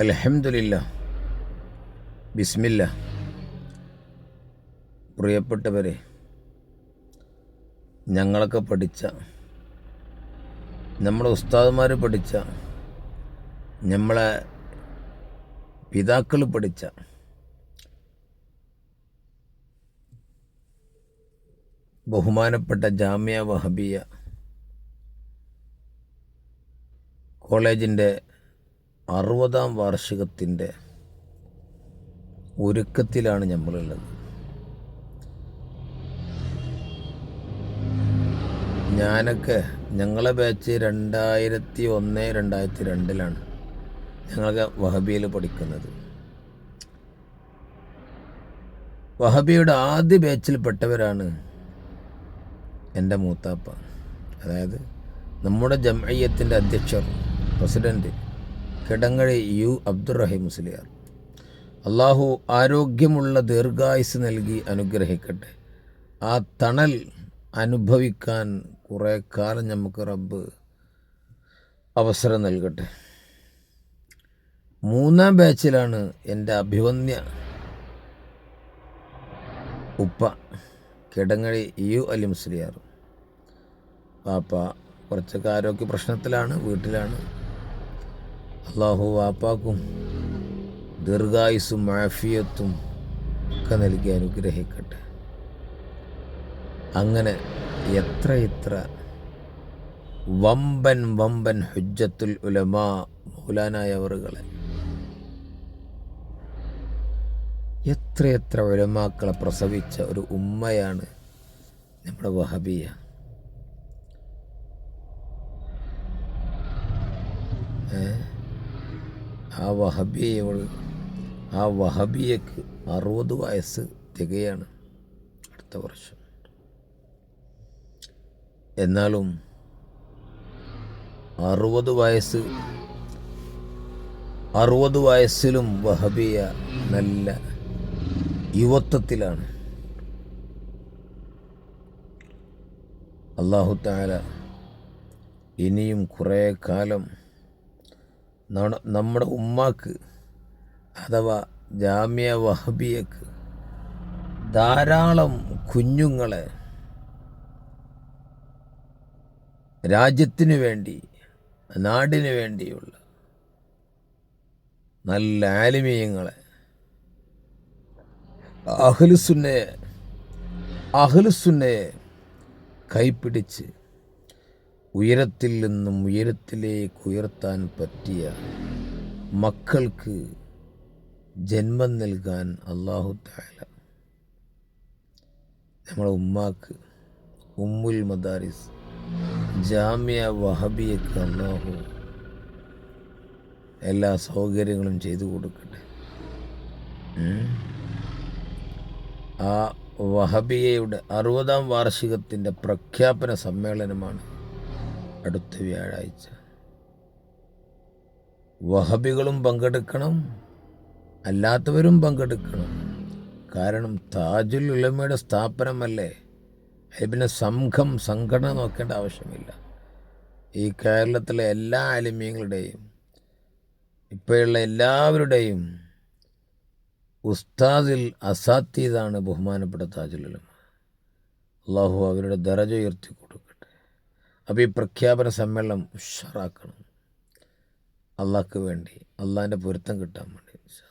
അലഹമില്ല ബിസ്മില്ല പ്രിയപ്പെട്ടവരെ ഞങ്ങളൊക്കെ പഠിച്ച നമ്മുടെ ഉസ്താദുമാർ പഠിച്ച നമ്മളെ പിതാക്കൾ പഠിച്ച ബഹുമാനപ്പെട്ട ജാമ്യ വഹബിയ കോളേജിന്റെ അറുപതാം വാർഷികത്തിന്റെ ഒരുക്കത്തിലാണ് നമ്മളുള്ളത് ഞാനൊക്കെ ഞങ്ങളെ ബാച്ച് രണ്ടായിരത്തി ഒന്ന് രണ്ടായിരത്തി രണ്ടിലാണ് ഞങ്ങളൊക്കെ വഹബിയിൽ പഠിക്കുന്നത്. വഹബിയുടെ ആദ്യ ബാച്ചിൽപ്പെട്ടവരാണ് എന്റെ മൂത്താപ്പ. അതായത് നമ്മുടെ ജമയ്യത്തിന്റെ അധ്യക്ഷർ പ്രസിഡന്റ് കിടങ്ങഴി യു അബ്ദുറഹിം മുസ്ലിയാർ. അള്ളാഹു ആരോഗ്യമുള്ള ദീർഘായുസ് നൽകി അനുഗ്രഹിക്കട്ടെ. ആ തണൽ അനുഭവിക്കാൻ കുറേ കാലം നമുക്ക് റബ്ബ് അവസരം നൽകട്ടെ. മൂന്നാം ബാച്ചിലാണ് എന്റെ അഭിവന്യ ഉപ്പ കിടങ്ങഴി യു അലി മുസ്ലിയാർ. പാപ്പ കുറച്ചൊക്കെ ആരോഗ്യ പ്രശ്നത്തിലാണ് വീട്ടിലാണ്. അള്ളാഹു വാപ്പാക്കും ദീർഘായുസും മാഫിയത്തും ഒക്കെ നൽകി അനുഗ്രഹിക്കട്ടെ അങ്ങനെ എത്ര എത്ര വമ്പൻ വമ്പൻ ഹുജ്ജത്തുൽ ഉലമാ മൗലാനായവറുകളെ എത്രയെത്ര ഉലമാക്കളെ പ്രസവിച്ച ഒരു ഉമ്മയാണ് നമ്മുടെ വഹബിയ ഏ? ആ വഹബിയെ അവൾ ആ വഹബിയക്ക് അറുപത് വയസ്സ് തികയാണ് അടുത്ത വർഷം. എന്നാലും അറുപത് വയസ്സ് അറുപത് വയസ്സിലും വഹബിയ നല്ല യുവത്വത്തിലാണ്. അള്ളാഹു താല ഇനിയും കുറേ കാലം നമ്മുടെ ഉമ്മാക്ക് അഥവാ ജാമ്യ വഹബിയക്ക് ധാരാളം കുഞ്ഞുങ്ങളെ രാജ്യത്തിനു വേണ്ടി നാടിനു വേണ്ടിയുള്ള നല്ല ആലിമീയങ്ങളെ അഹ്ലുസുന്നയെ അഹ്ലുസുന്നയെ കൈപ്പിടിച്ച് ഉയരത്തിൽ നിന്നും ഉയരത്തിലേക്ക് ഉയർത്താൻ പറ്റിയ മക്കൾക്ക് ജന്മം നൽകാൻ അള്ളാഹു താല നമ്മളെ ഉമ്മാക്ക് ഉമ്മുൽ മദാരിസ് ജാമ്യ വഹബിയക്ക് അള്ളാഹു എല്ലാ സൗകര്യങ്ങളും ചെയ്തു കൊടുക്കട്ടെ. ആ വഹബിയയുടെ അറുപതാം വാർഷികത്തിന്റെ പ്രഖ്യാപന സമ്മേളനമാണ് അടുത്ത വ്യാഴാഴ്ച. വഹബികളും പങ്കെടുക്കണം. അല്ലാത്തവരും പങ്കെടുക്കണം. കാരണം താജുൽ ഉലമയുടെ സ്ഥാപനമല്ലേ? അതിൽ സംഘം സംഘടന നോക്കേണ്ട ആവശ്യമില്ല. ഈ കേരളത്തിലെ എല്ലാ അലിമീങ്ങളുടെയും ഇപ്പോഴുള്ള എല്ലാവരുടെയും ഉസ്താദിൽ അസാത്തീതാണ് ബഹുമാനപ്പെട്ട താജുൽ ഉലമ. അള്ളാഹു അവരുടെ ദറജ ഉയർത്തി അപ്പോൾ ഈ പ്രഖ്യാപന സമ്മേളനം ഉഷാറാക്കണം. അള്ളാഹ്ക്ക് വേണ്ടി അള്ളാഹിന്റെ പൊരുത്തം കിട്ടാൻ വേണ്ടി.